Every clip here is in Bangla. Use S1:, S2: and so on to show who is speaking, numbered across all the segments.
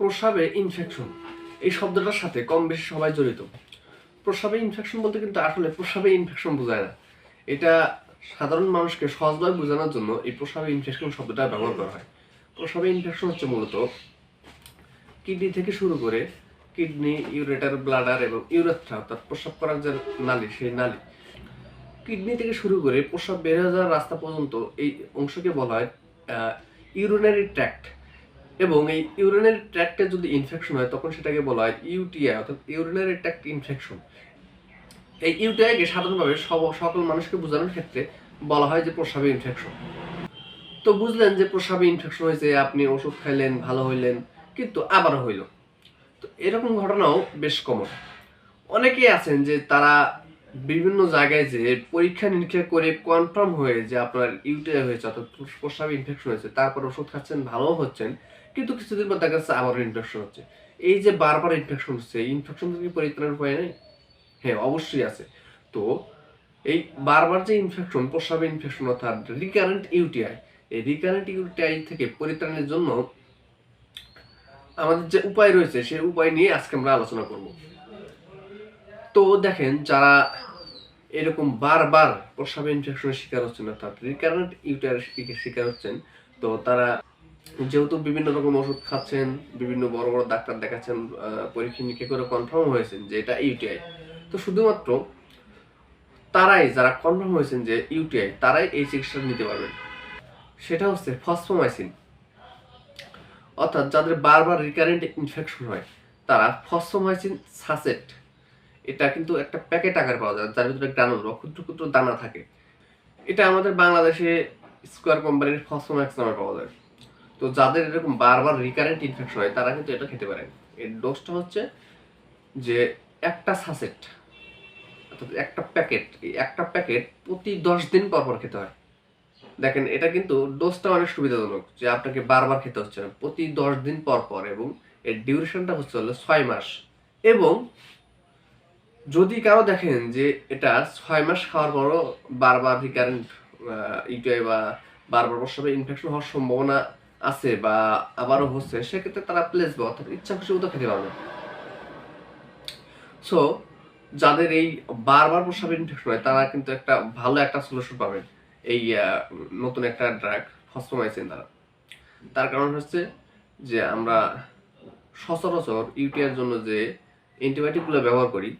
S1: প্রস্রাবে ইনফেকশন এই শব্দটার সাথে কম বেশি সবাই জড়িত। প্রস্রাবে ইনফেকশন বলতে কিন্তু আসলে প্রস্রাবে ইনফেকশন বোঝায় না। এটা সাধারণ মানুষকে সহজভাবে বোঝানোর জন্য এই প্রস্রাবে ইনফেকশন শব্দটা ব্যবহার করা হয়। প্রস্রাবে ইনফেকশন হচ্ছে মূলত কিডনি থেকে শুরু করে কিডনি ইউরেটার ব্লাডার এবং ইউরেথ্রা অর্থাৎ প্রস্রাব করার যে নালী, সেই নালী। কিডনি থেকে শুরু করে প্রস্রাব বের হয়ে যাওয়ার রাস্তা পর্যন্ত এই অংশকে বলা হয় ইউরিনারি ট্র্যাক্ট এবং এই ইউরিনারি ট্র্যাক্টে যদি ইনফেকশন হয়, তখন সেটাকে বলা হয় ইউটিআই অর্থাৎ ইউরিনারি ট্র্যাক্ট ইনফেকশন এই ইউটিআইকে সাধারণভাবে সব, সকল মানুষকে বোঝানোর ক্ষেত্রে বলা হয় যে প্রস্রাবে ইনফেকশন তো বুঝলেন যে প্রস্রাবে ইনফেকশন হয়েছে, আপনি ওষুধ খাইলেন, ভালো হইলেন, কিন্তু আবারও হইল। তো এরকম ঘটনাও বেশ কমন অনেকেই আছেন যে তারা বিভিন্ন জায়গায় যে পরীক্ষা নিরীক্ষা করে কনফার্ম হয়ে যে আপনার ইউটিআই হয়েছে অর্থাৎ প্রস্রাবে ইনফেকশন হয়েছে, তারপর ওষুধ খাচ্ছেন ভালো হচ্ছেন, কিন্তু কিছুদিন পর দেখা যাচ্ছে আবারও ইনফেকশন হচ্ছে। এই যে বারবার ইনফেকশন হচ্ছে ইনফেকশন থেকে পরিত্রাণের উপায় নেই? হ্যাঁ অবশ্যই আছে। তো এই বারবার যে ইনফেকশন প্রস্রাবে ইনফেকশন অর্থাৎ রিকারেন্ট ইউটিআই এই রিকারেন্ট ইউটিআই থেকে পরিত্রাণের জন্য আমাদের যে উপায় রয়েছে, সেই উপায় নিয়ে আজকে আমরা আলোচনা করব। তো দেখেন যারা এরকম বারবার প্রস্রাবে ইনফেকশনের শিকার হচ্ছেন অর্থাৎ রিকারেন্ট ইউটিআই শিকার হচ্ছেন, তো তারা যেহেতু বিভিন্ন রকম ওষুধ খাচ্ছেন, বিভিন্ন বড় বড় ডাক্তার দেখাচ্ছেন পরীক্ষা নিরীক্ষা করে কনফার্ম হয়েছেন যে এটা ইউটিআই তো শুধুমাত্র তারাই যারা কনফার্ম হয়েছেন যে ইউটিআই তারাই এই চিকিৎসা নিতে পারবেন। সেটা হচ্ছে ফসফোমাইসিন। অর্থাৎ যাদের বারবার রিকারেন্ট ইনফেকশন হয়, তারা ফসফোমাইসিন সাসেট এটা কিন্তু একটা প্যাকেট আকার পাওয়া যায়, যার ভিতরে গ্রানুল বা ক্ষুদ্র ক্ষুদ্র দানা থাকে। এটা আমাদের বাংলাদেশে স্কোয়ার কোম্পানির ফসফোম্যাক্স নামে পাওয়া যায়। তো যাদের এরকম বারবার রিকারেন্ট ইনফেকশন হয়, তারা কিন্তু এটা খেতে পারেন এর ডোজটা হচ্ছে যে একটা সাসেট অর্থাৎ একটা প্যাকেট এই একটা প্যাকেট প্রতি দশ দিন পর পর খেতে হয়। দেখেন, এটা কিন্তু ডোজটা অনেক সুবিধাজনক, যে আপনাকে বারবার খেতে হচ্ছে না। প্রতি দশ দিন পর পর এবং এর ডিউরেশনটা হচ্ছে হলো ছয় মাস এবং যদি কারও দেখেন যে এটা ছয় মাস খাওয়ার পরও বারবার রিকারেন্ট ইউটিআই বা বারবার প্রস্রাবে ইনফেকশন হওয়ার সম্ভাবনা আছে বা আবারও হচ্ছে, সেক্ষেত্রে তারা প্লেসবো অর্থাৎ ইচ্ছা খুশি মতো খেতে পারবে। সো যাদের এই বারবার প্রস্রাবে ইনফেকশন হয়, তারা কিন্তু একটা ভালো একটা সলিউশন পাবেন এই নতুন একটা ড্রাগ ফসফোমাইসিন দ্বারা। তার কারণ হচ্ছে যে আমরা সচরাচর ইউটিআর জন্য যে অ্যান্টিবায়োটিকগুলো ব্যবহার করি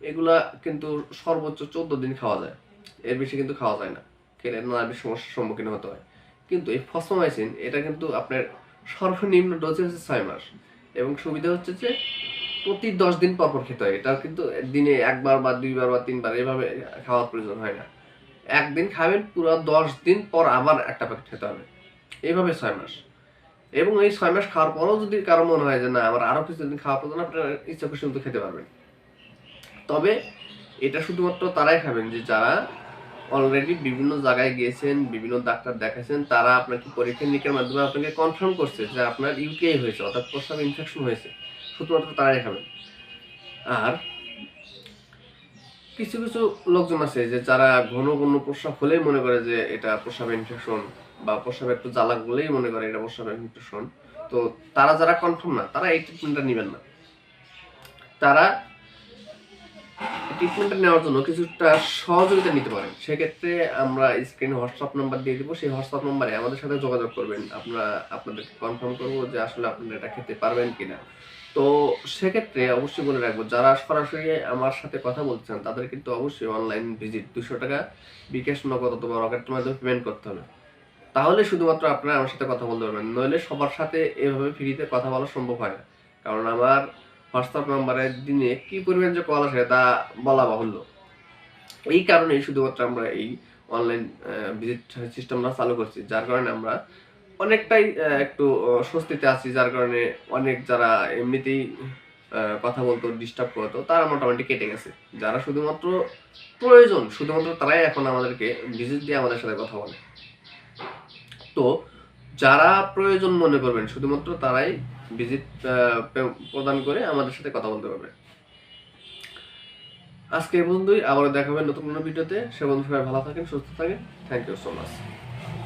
S1: এগুলা কিন্তু সর্বোচ্চ চোদ্দ দিন খাওয়া যায়। এর বেশি কিন্তু খাওয়া যায় না। খেলে নানা সমস্যার সম্মুখীন হতে হয়। কিন্তু এই ফসফোমাইসিন এটা কিন্তু আপনার সর্বনিম্ন ডোজ হচ্ছে ছয় মাস। এবং সুবিধা হচ্ছে যে প্রতি দশ দিন পর পর খেতে হয়। এটা কিন্তু দিনে একবার বা দুইবার বা তিনবার এভাবে খাওয়ার প্রয়োজন হয় না। একদিন খাবেন, পুরো দশ দিন পর আবার একটা প্যাকেট খেতে হবে। এইভাবে ছয় মাস। এবং এই ছয় মাস খাওয়ার পরেও যদি কারও মনে হয় যে না, আমার আরও কিছুদিন খাওয়া প্রয়োজন, আপনার ইচ্ছা খুশি মতো খেতে পারবেন। তবে এটা শুধুমাত্র তারাই খাবেন যে যারা অলরেডি বিভিন্ন জায়গায় গিয়েছেন, বিভিন্ন ডাক্তার দেখাচ্ছেন তারা আপনাকে পরীক্ষা নিরীক্ষার মাধ্যমে আপনাকে কনফার্ম করছে যে আপনার ইউটিআই হয়েছে, অর্থাৎ প্রস্রাব ইনফেকশন হয়েছে। শুধুমাত্র তারাই খাবেন। আর কিছু কিছু লোকজন আছে যে যারা ঘন ঘন প্রস্রাব হলেই মনে করে যে এটা প্রস্রাব ইনফেকশন বা প্রস্রাব একটু জ্বালা বলেই মনে করে এটা প্রস্রাব ইনফেকশন তো তারা যারা কনফার্ম না, তারা এই ট্রিটমেন্টটা নেবেন না। তারা ট্রিটমেন্টটা নেওয়ার জন্য কিছুটা সহযোগিতা নিতে পারেন। সেক্ষেত্রে আমরা স্ক্রিনে হোয়াটসঅ্যাপ নাম্বার দিয়ে দিব। সেই হোয়াটসঅ্যাপ নাম্বারে আমাদের সাথে যোগাযোগ করবেন। আপনারা আপনাদেরকে কনফার্ম করব যে আসলে আপনারা এটা খেতে পারবেন কিনা। তো সেক্ষেত্রে অবশ্যই বলে রাখব, যারা সরাসরি আমার সাথে কথা বলছেন তাদের কিন্তু অবশ্যই অনলাইন ভিজিট দুশো টাকা। বিকাশ নগদ অথবা রকেটের মাধ্যমে পেমেন্ট করতে হবে। তাহলে শুধুমাত্র আপনারা আমার সাথে কথা বলতে পারবেন। নইলে সবার সাথে এভাবে ফ্রিতে কথা বলা সম্ভব হয় না। কারণ আমার হোয়াটসঅ্যাপ নাম্বারে দিনে কি পরিমাণ যে কল আসে তা বলা বাহুল্য। এই কারণেই শুধুমাত্র আমরা এই অনলাইন ভিজিট সিস্টেমটা চালু করছি, যার কারণে আমরা অনেকটাই একটু স্বস্তিতে আছি, যার কারণে অনেক যারা এমনিতেই কথা বলতো ডিস্টার্ব করতো, তারা মোটামুটি কেটে গেছে। যারা শুধুমাত্র প্রয়োজন, শুধুমাত্র তারাই এখন আমাদেরকে ভিজিট দিয়ে আমাদের সাথে কথা বলে। তো যারা প্রয়োজন মনে করবেন, শুধুমাত্র তারাই ভিজিট প্রদান করে আমাদের সাথে কথা বলতে পারবে। আজকে এই পর্যন্তই আবার দেখাবেন নতুন কোনো ভিডিওতে। সে বন্ধু সবাই ভালো থাকেন, সুস্থ থাকেন। Thank you so much